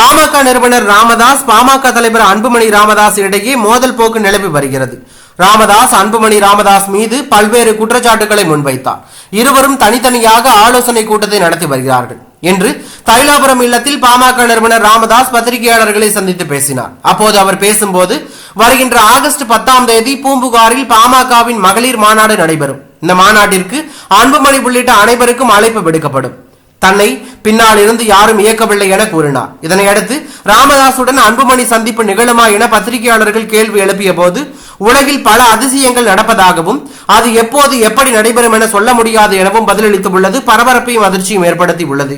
பாமக நிறுவனர் ராமதாஸ் பாமக தலைவர் அன்புமணி ராமதாஸ் இடையே மோதல் போக்கு நிலவி வருகிறது. ராமதாஸ் அன்புமணி ராமதாஸ் மீது பல்வேறு குற்றச்சாட்டுகளை முன்வைத்தார். இருவரும் தனித்தனியாக ஆலோசனை கூட்டத்தை நடத்தி வருகிறார்கள். என்று தைலாபுரம் இல்லத்தில் பாமக நிறுவனர் ராமதாஸ் பத்திரிகையாளர்களை சந்தித்து பேசினார். அப்போது அவர் பேசும்போது வருகின்ற ஆகஸ்ட் பத்தாம் தேதி பூம்புகாரில் பாமகவின் மகளிர் மாநாடு நடைபெறும். இந்த மாநாட்டிற்கு அன்புமணி உள்ளிட்ட அனைவருக்கும் அழைப்பு விடுக்கப்படும். தன்னை பின்னால் இருந்து யாரும் இயக்கவில்லை என கூறினார். இதனையடுத்து ராமதாசுடன் அன்புமணி சந்திப்பு நிகழுமா என பத்திரிகையாளர்கள் கேள்வி எழுப்பிய போது உலகில் பல அதிசயங்கள் நடப்பதாகவும் அது எப்போது எப்படி நடைபெறும் என சொல்ல முடியாது எனவும் பதிலளித்துள்ளது பரபரப்பையும் அதிர்ச்சியும் ஏற்படுத்தி உள்ளது